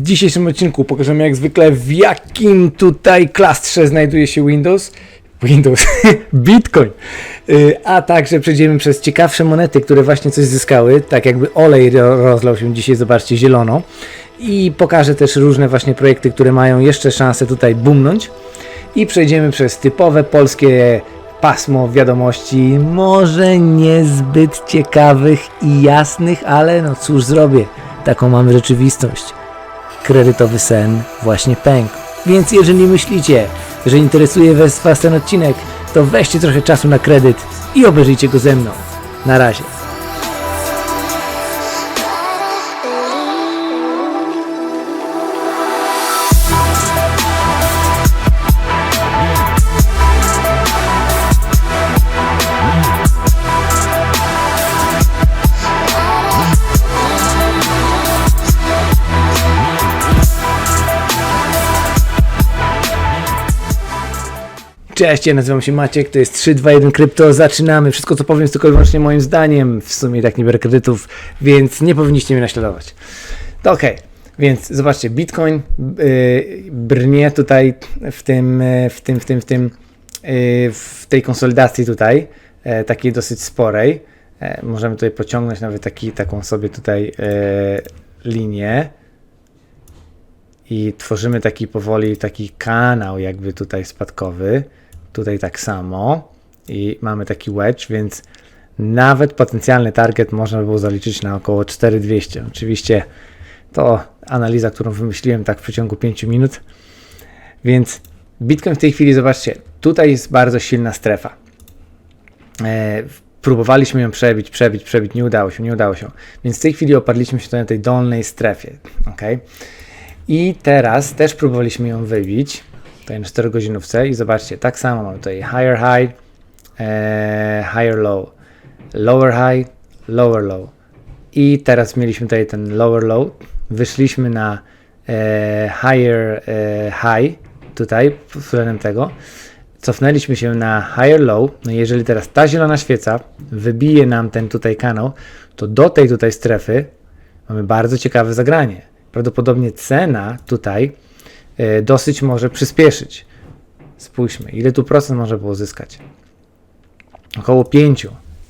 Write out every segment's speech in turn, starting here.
W dzisiejszym odcinku pokażemy jak zwykle w jakim tutaj klastrze znajduje się Windows. Windows, Bitcoin. Y, A także przejdziemy przez ciekawsze monety, które właśnie coś zyskały. Tak jakby olej ro- rozlał się dzisiaj, zobaczcie, zielono. I pokażę też różne właśnie projekty, które mają jeszcze szansę tutaj boomnąć. I przejdziemy przez typowe polskie pasmo wiadomości, może niezbyt ciekawych i jasnych, ale no cóż zrobię, taką mamy rzeczywistość. Kredytowy sen właśnie pękł. Więc jeżeli myślicie, że interesuje was, ten odcinek, to weźcie trochę czasu na kredyt i obejrzyjcie go ze mną. Na razie. Cześć, ja nazywam się Maciek, to jest 321 Krypto, zaczynamy. Wszystko co powiem jest tylko i wyłącznie moim zdaniem, w sumie tak nie biorę kredytów, więc nie powinniście mnie naśladować. To okej, więc zobaczcie, Bitcoin yy, brnie tutaj w tym, w tym, w tym, w tym, yy, w tej konsolidacji tutaj, takiej dosyć sporej. Możemy tutaj pociągnąć nawet taki, taką sobie tutaj linię i tworzymy taki powoli taki kanał jakby tutaj spadkowy. Tutaj tak samo i mamy taki wedge, więc nawet potencjalny target można by było zaliczyć na około 4200. Oczywiście to analiza, którą wymyśliłem tak w przeciągu 5 minut. Więc Bitcoin w tej chwili, zobaczcie, tutaj jest bardzo silna strefa. E, próbowaliśmy ją przebić, przebić, przebić, nie udało się, nie udało się. Więc w tej chwili oparliśmy się tutaj na tej dolnej strefie. ok? I teraz też próbowaliśmy ją wybić, tutaj na 4 godzinówce i zobaczcie, tak samo mamy tutaj higher high, e, higher low, lower high, lower low. I teraz mieliśmy tutaj ten lower low, wyszliśmy na e, higher e, high, tutaj względem tego, cofnęliśmy się na higher low, no jeżeli teraz ta zielona świeca wybije nam ten tutaj kanał, to do tej tutaj strefy mamy bardzo ciekawe zagranie. Prawdopodobnie cena tutaj dosyć może przyspieszyć. Spójrzmy, ile tu procent może było zyskać? Około 5.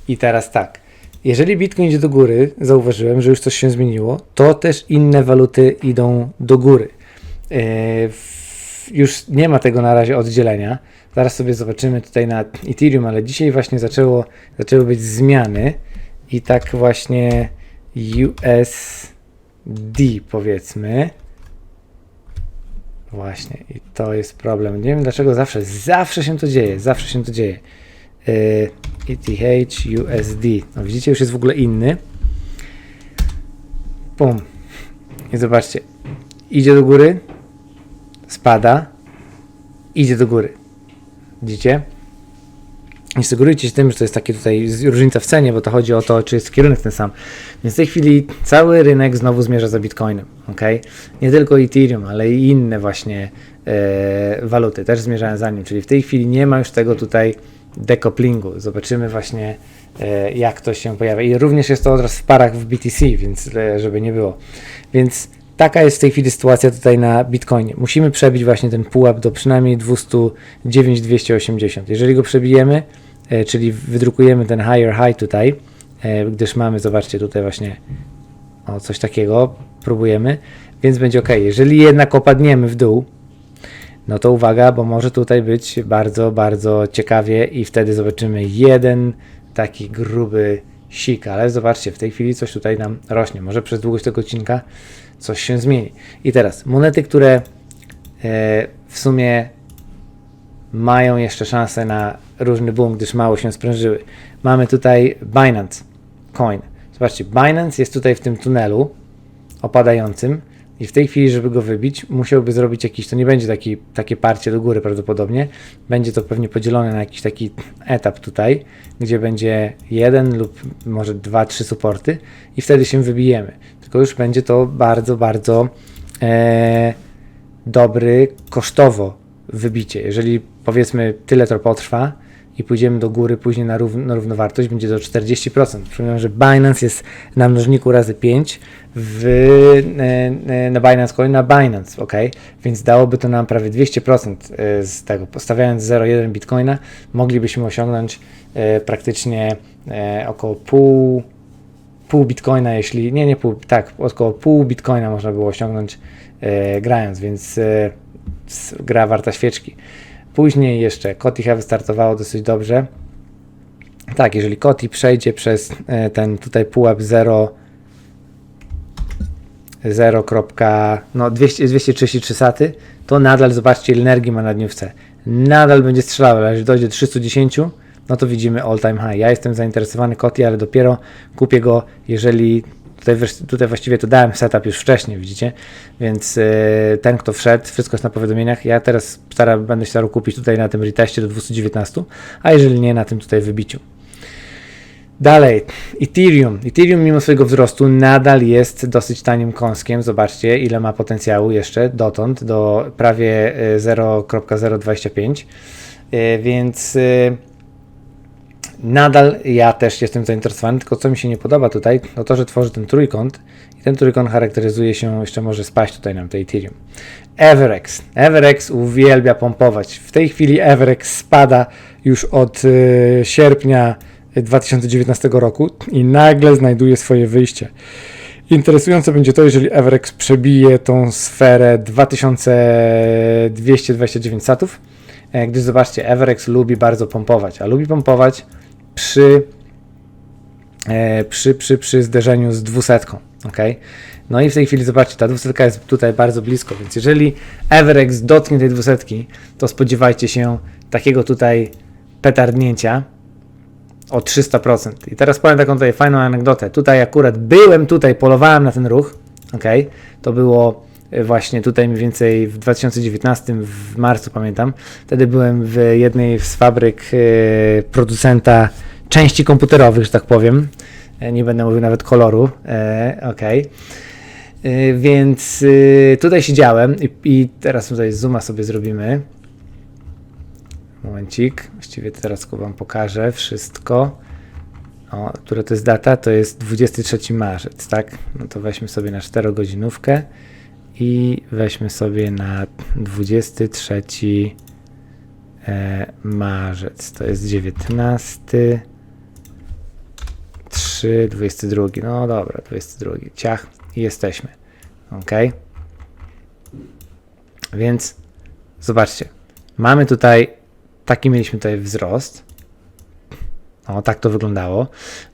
I teraz tak. Jeżeli Bitcoin idzie do góry, zauważyłem, że już coś się zmieniło, to też inne waluty idą do góry. E, już nie ma tego na razie oddzielenia. Zaraz sobie zobaczymy tutaj na Ethereum, ale dzisiaj właśnie zaczęło, zaczęły być zmiany i tak właśnie USD powiedzmy. Właśnie, i to jest problem. Nie wiem dlaczego zawsze, zawsze się to dzieje, zawsze się to dzieje. Yy, ETH USD. No widzicie, już jest w ogóle inny. Pum. I zobaczcie, idzie do góry, spada, idzie do góry. Widzicie? Nie sugerujcie się tym, że to jest takie tutaj różnica w cenie, bo to chodzi o to, czy jest kierunek ten sam. Więc w tej chwili cały rynek znowu zmierza za Bitcoinem, ok? Nie tylko Ethereum, ale i inne właśnie e, waluty też zmierzają za nim, czyli w tej chwili nie ma już tego tutaj decouplingu. Zobaczymy właśnie e, jak to się pojawia. I również jest to odraz w parach w BTC, więc e, żeby nie było. Więc taka jest w tej chwili sytuacja tutaj na Bitcoinie. Musimy przebić właśnie ten pułap do przynajmniej 209-280. Jeżeli go przebijemy, czyli wydrukujemy ten higher high tutaj, e, gdyż mamy, zobaczcie, tutaj właśnie o coś takiego, próbujemy, więc będzie ok. Jeżeli jednak opadniemy w dół, no to uwaga, bo może tutaj być bardzo, bardzo ciekawie i wtedy zobaczymy jeden taki gruby sik, ale zobaczcie, w tej chwili coś tutaj nam rośnie. Może przez długość tego odcinka coś się zmieni. I teraz monety, które e, w sumie mają jeszcze szansę na różny boom, gdyż mało się sprężyły. Mamy tutaj Binance Coin. Zobaczcie, Binance jest tutaj w tym tunelu opadającym i w tej chwili, żeby go wybić, musiałby zrobić jakiś, to nie będzie taki, takie parcie do góry prawdopodobnie, będzie to pewnie podzielone na jakiś taki etap tutaj, gdzie będzie jeden lub może dwa, trzy suporty i wtedy się wybijemy. Tylko już będzie to bardzo, bardzo e, dobry kosztowo wybicie. Jeżeli powiedzmy tyle to potrwa i pójdziemy do góry później na, rów, na równowartość, będzie to 40%. Przypominam, że Binance jest na mnożniku razy 5 w, e, e, na Binance Coin, na Binance, ok? Więc dałoby to nam prawie 200% e, z tego. Postawiając 0,1 Bitcoina, moglibyśmy osiągnąć praktycznie około pół pół bitcoina, jeśli nie, nie pół, tak, około pół bitcoina można było osiągnąć e, grając, więc e, gra warta świeczki. Później jeszcze Kotiha wystartowało dosyć dobrze. Tak, jeżeli Koti przejdzie przez e, ten tutaj pułap 0 0, no 200, 233 saty, to nadal zobaczcie ile energii ma na dniówce. Nadal będzie strzelało, ale jeżeli dojdzie do 310, no to widzimy all time high. Ja jestem zainteresowany Koti, ale dopiero kupię go, jeżeli tutaj, tutaj właściwie to dałem setup już wcześniej, widzicie, więc e, ten kto wszedł, wszystko jest na powiadomieniach. Ja teraz staram, będę się starał kupić tutaj na tym reteście do 219, a jeżeli nie, na tym tutaj wybiciu. Dalej, Ethereum. Ethereum mimo swojego wzrostu nadal jest dosyć tanim kąskiem. Zobaczcie, ile ma potencjału jeszcze dotąd do prawie e, 0.025. E, Więc e, nadal ja też jestem zainteresowany, tylko co mi się nie podoba tutaj, to to, że tworzy ten trójkąt i ten trójkąt charakteryzuje się, jeszcze może spaść tutaj nam to Ethereum. Everex. Everex uwielbia pompować. W tej chwili Everex spada już od e, sierpnia 2019 roku i nagle znajduje swoje wyjście. Interesujące będzie to, jeżeli Everex przebije tą sferę 2229 satów, e, gdyż zobaczcie, Everex lubi bardzo pompować, a lubi pompować przy, e, przy, przy, przy zderzeniu z dwusetką. Okay? No i w tej chwili zobaczcie, ta dwusetka jest tutaj bardzo blisko, więc jeżeli Everex dotknie tej dwusetki, to spodziewajcie się takiego tutaj petardnięcia o 300%. I teraz powiem taką tutaj fajną anegdotę. Tutaj akurat byłem tutaj, polowałem na ten ruch, ok? To było e, właśnie tutaj mniej więcej w 2019, w marcu pamiętam. Wtedy byłem w jednej z fabryk e, producenta części komputerowych, że tak powiem. E, nie będę mówił nawet koloru, e. E, Więc e, tutaj siedziałem i, i teraz tutaj zooma sobie zrobimy. Momencik, właściwie teraz Wam pokażę wszystko. O, która to jest data? To jest 23 marzec, tak? No to weźmy sobie na 4 godzinówkę i weźmy sobie na 23 e, marzec. To jest 19 3, 22. No dobra, 22. Ciach i jesteśmy. Ok. Więc zobaczcie. Mamy tutaj taki mieliśmy tutaj wzrost. O, tak to wyglądało.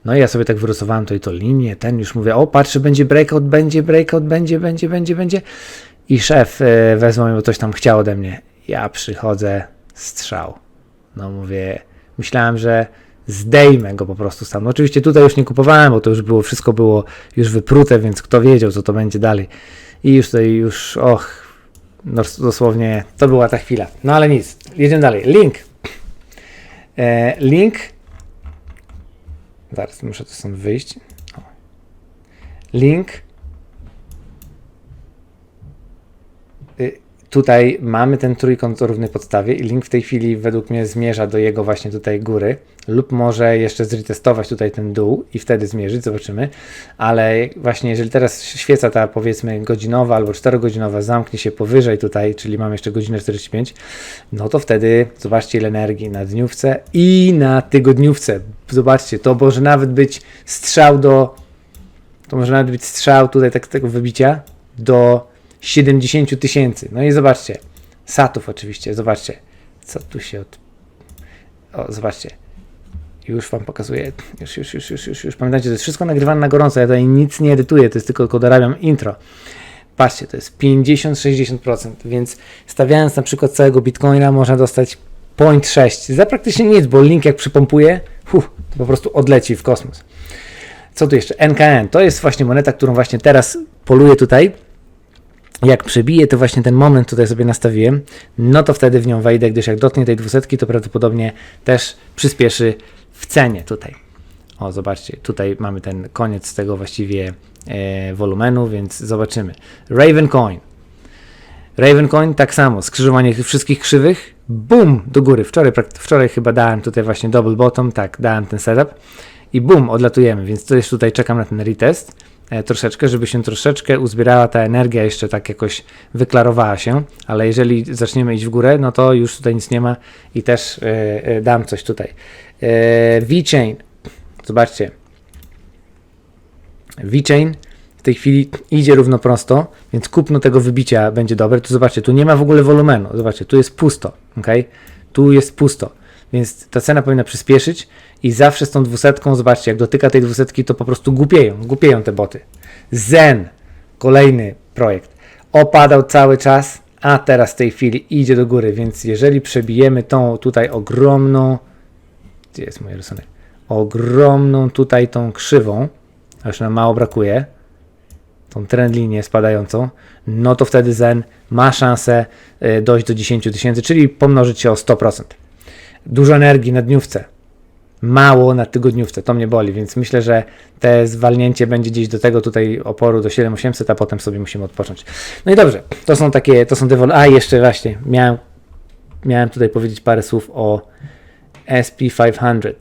No i ja sobie tak wyrysowałem tutaj to linię, ten już mówię, o patrzę, będzie breakout, będzie breakout, będzie, będzie, będzie, będzie. I szef e, wezwał mnie, bo ktoś tam chciał ode mnie. Ja przychodzę, strzał. No mówię, myślałem, że zdejmę go po prostu sam. No oczywiście tutaj już nie kupowałem, bo to już było, wszystko było już wyprute, więc kto wiedział, co to będzie dalej. I już tutaj już, och, no dosłownie to była ta chwila. No ale nic, jedziemy dalej. Link. E, link. Zaraz muszę tu stąd wyjść. Link. Y, tutaj mamy ten trójkąt o równej podstawie i link w tej chwili według mnie zmierza do jego właśnie tutaj góry lub może jeszcze zretestować tutaj ten dół i wtedy zmierzyć, zobaczymy, ale właśnie jeżeli teraz świeca ta powiedzmy godzinowa albo 4-godzinowa zamknie się powyżej tutaj, czyli mamy jeszcze godzinę 45, no to wtedy zobaczcie ile energii na dniówce i na tygodniówce. Zobaczcie, to może nawet być strzał do to może nawet być strzał tutaj tak tego wybicia do 70 000 tysięcy. No i zobaczcie, satów oczywiście, zobaczcie, co tu się od... O, zobaczcie, już wam pokazuję, już, już, już, już, już, już. Pamiętajcie, to jest wszystko nagrywane na gorąco, ja tutaj nic nie edytuję, to jest tylko, tylko dorabiam intro. Patrzcie, to jest 50-60%, więc stawiając na przykład całego Bitcoina można dostać 0.6 za praktycznie nic, bo link jak przypompuje, huh, to po prostu odleci w kosmos. Co tu jeszcze? NKN. To jest właśnie moneta, którą właśnie teraz poluję tutaj. Jak przebije, to właśnie ten moment tutaj sobie nastawiłem, no to wtedy w nią wejdę, gdyż jak dotknie tej dwusetki, to prawdopodobnie też przyspieszy w cenie tutaj. O, zobaczcie, tutaj mamy ten koniec tego właściwie e, wolumenu, więc zobaczymy. Ravencoin. Ravencoin tak samo, skrzyżowanie wszystkich krzywych, bum, do góry. Wczoraj, wczoraj chyba dałem tutaj właśnie double bottom, tak, dałem ten setup i bum, odlatujemy, więc to jest tutaj, czekam na ten retest troszeczkę, żeby się troszeczkę uzbierała ta energia, jeszcze tak jakoś wyklarowała się, ale jeżeli zaczniemy iść w górę, no to już tutaj nic nie ma i też e, e, dam coś tutaj. E, V-Chain, zobaczcie, V-Chain w tej chwili idzie równo prosto, więc kupno tego wybicia będzie dobre. Tu zobaczcie, tu nie ma w ogóle wolumenu. Zobaczcie, tu jest pusto, ok? Tu jest pusto, więc ta cena powinna przyspieszyć i zawsze z tą dwusetką, zobaczcie, jak dotyka tej dwusetki, to po prostu głupieją, głupieją te boty. Zen, kolejny projekt, opadał cały czas, a teraz w tej chwili idzie do góry, więc jeżeli przebijemy tą tutaj ogromną, gdzie jest mój rysunek? Ogromną tutaj tą krzywą, a już nam mało brakuje, tą trend linię spadającą, no to wtedy Zen ma szansę y, dojść do 10 tysięcy, czyli pomnożyć się o 100%. Dużo energii na dniówce, mało na tygodniówce, to mnie boli, więc myślę, że te zwalnięcie będzie gdzieś do tego tutaj oporu do 7800, a potem sobie musimy odpocząć. No i dobrze, to są takie, to są te A jeszcze właśnie, miałem, miałem tutaj powiedzieć parę słów o SP500.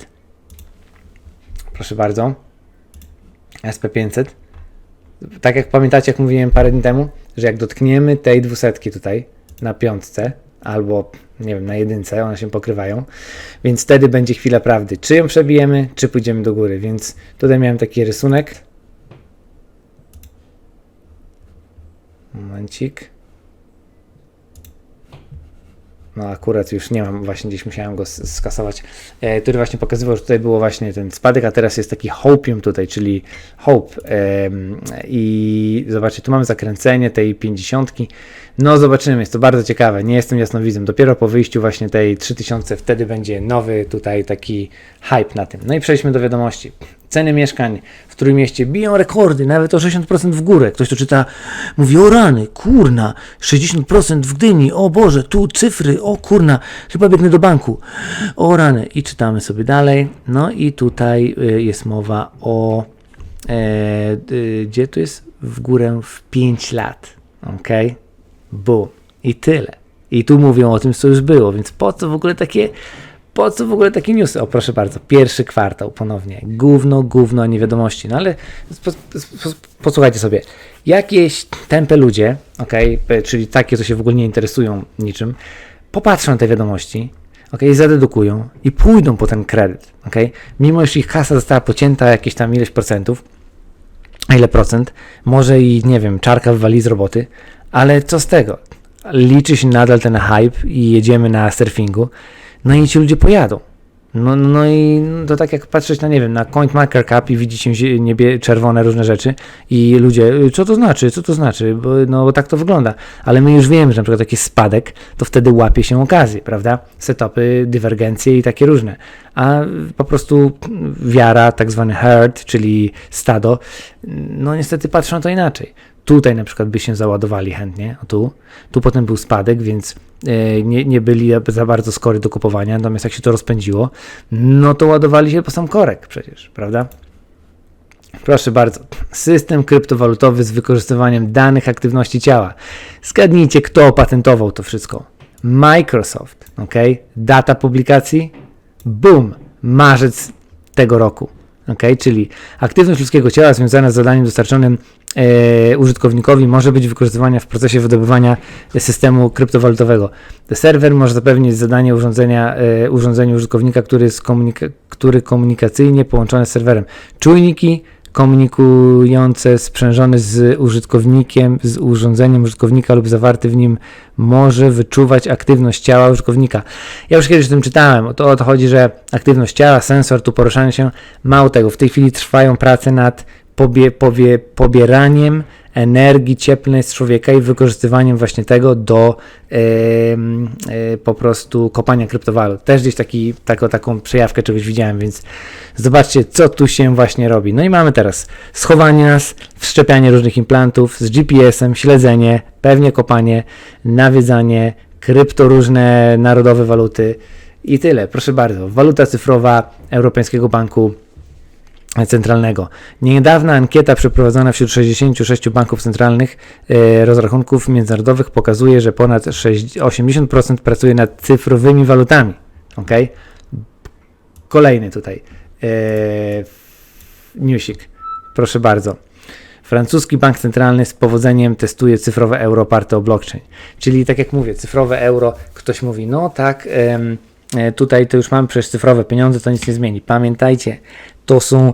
Proszę bardzo. SP500 tak jak pamiętacie, jak mówiłem parę dni temu, że jak dotkniemy tej dwusetki tutaj na piątce albo nie wiem, na jedynce, one się pokrywają, więc wtedy będzie chwila prawdy. Czy ją przebijemy, czy pójdziemy do góry. Więc tutaj miałem taki rysunek. Momencik. No akurat już nie mam, właśnie gdzieś musiałem go skasować, e, który właśnie pokazywał, że tutaj było właśnie ten spadek, a teraz jest taki hopium tutaj, czyli hope em, i zobaczcie, tu mamy zakręcenie tej 50. No zobaczymy, jest to bardzo ciekawe, nie jestem jasnowidzem, dopiero po wyjściu właśnie tej 3000 wtedy będzie nowy tutaj taki hype na tym. No i przejdźmy do wiadomości. Ceny mieszkań w Trójmieście biją rekordy, nawet o 60% w górę. Ktoś to czyta, mówi o rany, kurna, 60% w Gdyni, o Boże, tu cyfry, o kurna, chyba biegnę do banku, o rany. I czytamy sobie dalej. No i tutaj y, jest mowa o, e, y, gdzie tu jest? W górę w 5 lat, ok? Boom. I tyle. I tu mówią o tym, co już było, więc po co w ogóle takie po co w ogóle takie newsy? O, proszę bardzo, pierwszy kwartał ponownie. Gówno, gówno, nie wiadomości. No ale po, po, posłuchajcie sobie. Jakieś tępe ludzie, ok, czyli takie, co się w ogóle nie interesują niczym, popatrzą na te wiadomości, ok, zadedukują i pójdą po ten kredyt, ok, mimo że ich kasa została pocięta jakieś tam ileś procentów, a ile procent, może i nie wiem, czarka wywali z roboty, ale co z tego? Liczy się nadal ten hype i jedziemy na surfingu, no i ci ludzie pojadą. No, no i to tak jak patrzeć na, nie wiem, na CoinMarketCap i widzicie niebie, czerwone różne rzeczy i ludzie, y, co to znaczy, co to znaczy, bo, no bo tak to wygląda. Ale my już wiemy, że na przykład taki spadek, to wtedy łapie się okazję, prawda? Setupy, dywergencje i takie różne. A po prostu wiara, tak zwany herd, czyli stado, no niestety patrzą na to inaczej. Tutaj na przykład by się załadowali chętnie, o tu. Tu potem był spadek, więc e, nie, nie byli za bardzo skory do kupowania, natomiast jak się to rozpędziło, no to ładowali się po sam korek przecież, prawda? Proszę bardzo. System kryptowalutowy z wykorzystywaniem danych aktywności ciała. Zgadnijcie, kto opatentował to wszystko. Microsoft, ok? Data publikacji? Boom! Marzec tego roku. ok? Czyli aktywność ludzkiego ciała związana z zadaniem dostarczonym użytkownikowi może być wykorzystywana w procesie wydobywania systemu kryptowalutowego. Serwer może zapewnić zadanie urządzenia, e, urządzeniu użytkownika, który, jest komunika- który komunikacyjnie połączony z serwerem. Czujniki komunikujące sprzężone z użytkownikiem, z urządzeniem użytkownika lub zawarty w nim może wyczuwać aktywność ciała użytkownika. Ja już kiedyś o tym czytałem. O to, o to chodzi, że aktywność ciała, sensor, tu poruszanie się, mało tego. W tej chwili trwają prace nad pobie, pobie, pobieraniem energii cieplnej z człowieka i wykorzystywaniem właśnie tego do em, e, po prostu kopania kryptowalut. Też gdzieś taki, taką, taką przejawkę czegoś widziałem, więc zobaczcie, co tu się właśnie robi. No i mamy teraz schowanie nas, wszczepianie różnych implantów z GPS-em, śledzenie, pewnie kopanie, nawiedzanie, krypto, różne narodowe waluty i tyle. Proszę bardzo, waluta cyfrowa Europejskiego Banku centralnego. Niedawna ankieta przeprowadzona wśród 66 banków centralnych e, rozrachunków międzynarodowych pokazuje, że ponad 6, 80% pracuje nad cyfrowymi walutami. Ok? Kolejny tutaj e, newsik. Proszę bardzo. Francuski bank centralny z powodzeniem testuje cyfrowe euro oparte o blockchain. Czyli tak jak mówię, cyfrowe euro, ktoś mówi, no tak, em, tutaj to już mamy przecież cyfrowe pieniądze, to nic nie zmieni. Pamiętajcie, to są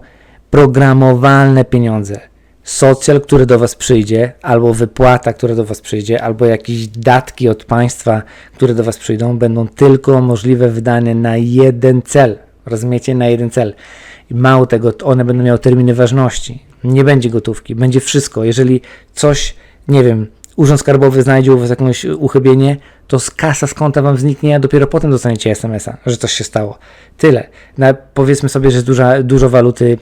programowalne pieniądze. Socjal, który do Was przyjdzie, albo wypłata, która do Was przyjdzie, albo jakieś datki od państwa, które do Was przyjdą, będą tylko możliwe wydane na jeden cel. Rozumiecie? Na jeden cel. I mało tego, one będą miały terminy ważności. Nie będzie gotówki, będzie wszystko. Jeżeli coś, nie wiem, Urząd Skarbowy znajdzie u Was jakieś uchybienie, to z kasa z konta Wam zniknie, a dopiero potem dostaniecie SMS-a, że coś się stało. Tyle. Na, powiedzmy sobie, że duża, dużo waluty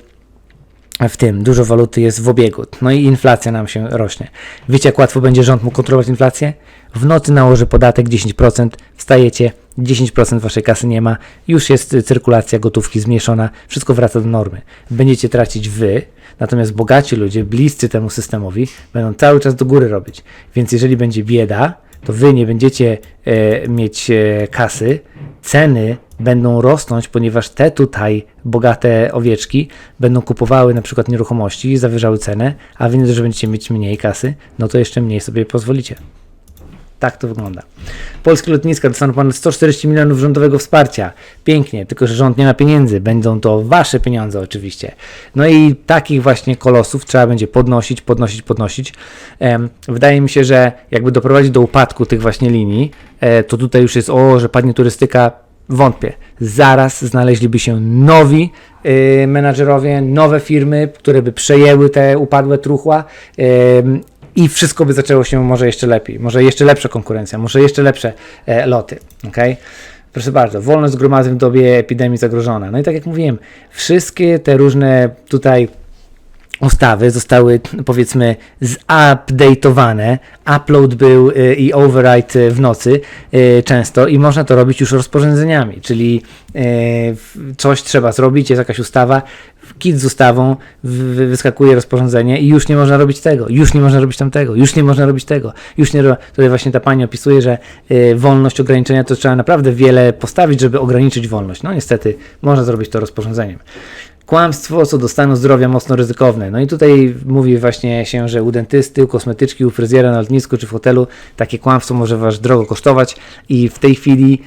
w tym, dużo waluty jest w obiegu. No i inflacja nam się rośnie. Wiecie, jak łatwo będzie rząd mógł kontrolować inflację? W nocy nałoży podatek 10%, wstajecie, 10% waszej kasy nie ma, już jest cyrkulacja gotówki zmniejszona, wszystko wraca do normy. Będziecie tracić wy, natomiast bogaci ludzie, bliscy temu systemowi, będą cały czas do góry robić. Więc jeżeli będzie bieda, to wy nie będziecie e, mieć e, kasy, ceny będą rosnąć, ponieważ te tutaj bogate owieczki będą kupowały na przykład nieruchomości, zawyżały cenę, a dość, że będziecie mieć mniej kasy, no to jeszcze mniej sobie pozwolicie. Tak to wygląda. Polskie lotniska dostaną ponad 140 milionów rządowego wsparcia. Pięknie, tylko że rząd nie ma pieniędzy. Będą to wasze pieniądze oczywiście. No i takich właśnie kolosów trzeba będzie podnosić, podnosić, podnosić. Wydaje mi się, że jakby doprowadzić do upadku tych właśnie linii, e, to tutaj już jest o, że padnie turystyka. Wątpię. Zaraz znaleźliby się nowi y, menadżerowie, nowe firmy, które by przejęły te upadłe truchła. ym, i wszystko by zaczęło się może jeszcze lepiej, może jeszcze lepsza konkurencja, może jeszcze lepsze e, loty. Okay? Proszę bardzo, wolność zgromadzeń w dobie epidemii zagrożona. No i tak jak mówiłem, wszystkie te różne tutaj ustawy zostały powiedzmy zupdate'owane. Upload był y, i override y, w nocy y, często i można to robić już rozporządzeniami, czyli coś trzeba zrobić, jest jakaś ustawa, kit z ustawą, wy- wyskakuje rozporządzenie i już nie można robić tego, już nie można robić tamtego, już nie można robić tego, już nie. Tutaj właśnie ta pani opisuje, że wolność ograniczenia to trzeba naprawdę wiele postawić, żeby ograniczyć wolność. No niestety można zrobić to rozporządzeniem. Kłamstwo co do stanu zdrowia mocno ryzykowne. No i tutaj mówi właśnie się, że u dentysty, u kosmetyczki, u fryzjera na lotnisku czy w hotelu takie kłamstwo może Was drogo kosztować i w tej chwili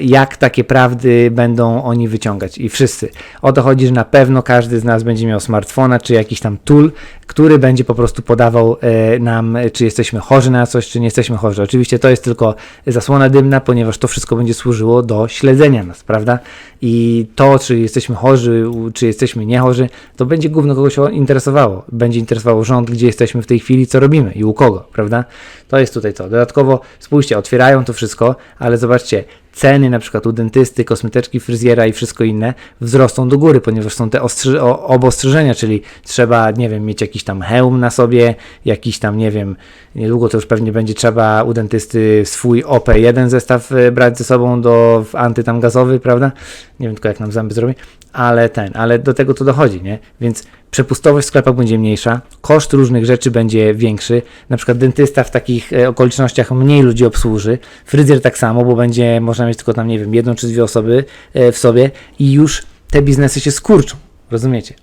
jak takie prawdy będą oni wyciągać i wszyscy. O to chodzi, że na pewno każdy z nas będzie miał smartfona czy jakiś tam tool, który będzie po prostu podawał e, nam, e, czy jesteśmy chorzy na coś, czy nie jesteśmy chorzy. Oczywiście to jest tylko zasłona dymna, ponieważ to wszystko będzie służyło do śledzenia nas, prawda? I to, czy jesteśmy chorzy, czy jesteśmy niechorzy, to będzie główno kogoś interesowało. Będzie interesowało rząd, gdzie jesteśmy w tej chwili, co robimy i u kogo, prawda? To jest tutaj to. Dodatkowo, spójrzcie, otwierają to wszystko, ale zobaczcie, ceny na przykład u dentysty, kosmetyczki, fryzjera i wszystko inne wzrosną do góry, ponieważ są te ostrzy- o- obostrzeżenia, czyli trzeba, nie wiem, mieć jakiś tam hełm na sobie, jakiś tam, nie wiem, niedługo to już pewnie będzie trzeba u dentysty swój OP1 zestaw e, brać ze sobą do w anty tam gazowy, prawda? Nie wiem tylko jak nam zęby zrobi, ale ten, ale do tego to dochodzi, nie? Więc przepustowość w sklepach będzie mniejsza, koszt różnych rzeczy będzie większy, na przykład dentysta w takich e, okolicznościach mniej ludzi obsłuży, fryzjer tak samo, bo będzie można mieć tylko tam, nie wiem, jedną czy dwie osoby e, w sobie i już te biznesy się skurczą, rozumiecie?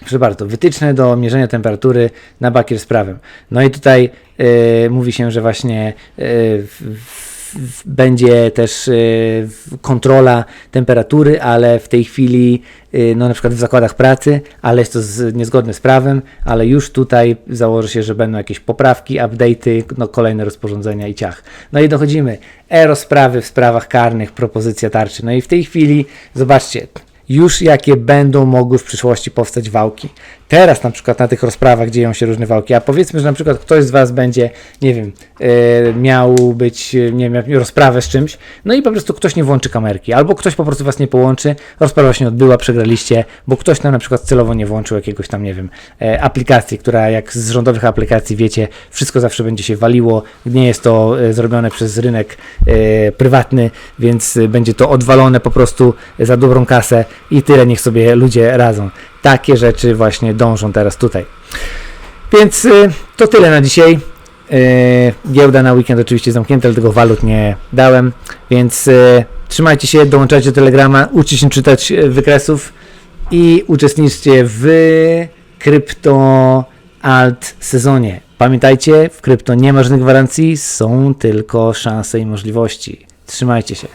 Proszę bardzo, wytyczne do mierzenia temperatury na bakier z prawem. No i tutaj e, mówi się, że właśnie w, w, będzie też e, kontrola temperatury, ale w tej chwili, e, no na przykład w zakładach pracy, ale jest to z, niezgodne z prawem, ale już tutaj założy się, że będą jakieś poprawki, update'y, no kolejne rozporządzenia i ciach. No i dochodzimy, e-rozprawy w sprawach karnych, propozycja tarczy. No i w tej chwili, zobaczcie, już jakie będą mogły w przyszłości powstać wałki. Teraz na przykład na tych rozprawach dzieją się różne wałki, a powiedzmy, że na przykład ktoś z Was będzie, nie wiem, e, miał być, e, nie wiem, rozprawę z czymś, no i po prostu ktoś nie włączy kamerki, albo ktoś po prostu Was nie połączy, rozprawa się odbyła, przegraliście, bo ktoś tam na przykład celowo nie włączył jakiegoś tam, nie wiem, e, aplikacji, która jak z rządowych aplikacji wiecie, wszystko zawsze będzie się waliło, nie jest to zrobione przez rynek prywatny, więc będzie to odwalone po prostu za dobrą kasę i tyle, niech sobie ludzie radzą. Takie rzeczy właśnie dążą teraz tutaj. Więc y, to tyle na dzisiaj. Y, giełda na weekend oczywiście zamknięta, dlatego walut nie dałem, więc y, trzymajcie się, dołączajcie do Telegrama, uczcie się czytać wykresów i uczestniczcie w krypto alt sezonie. Pamiętajcie, w krypto nie ma żadnych gwarancji, są tylko szanse i możliwości. Trzymajcie się.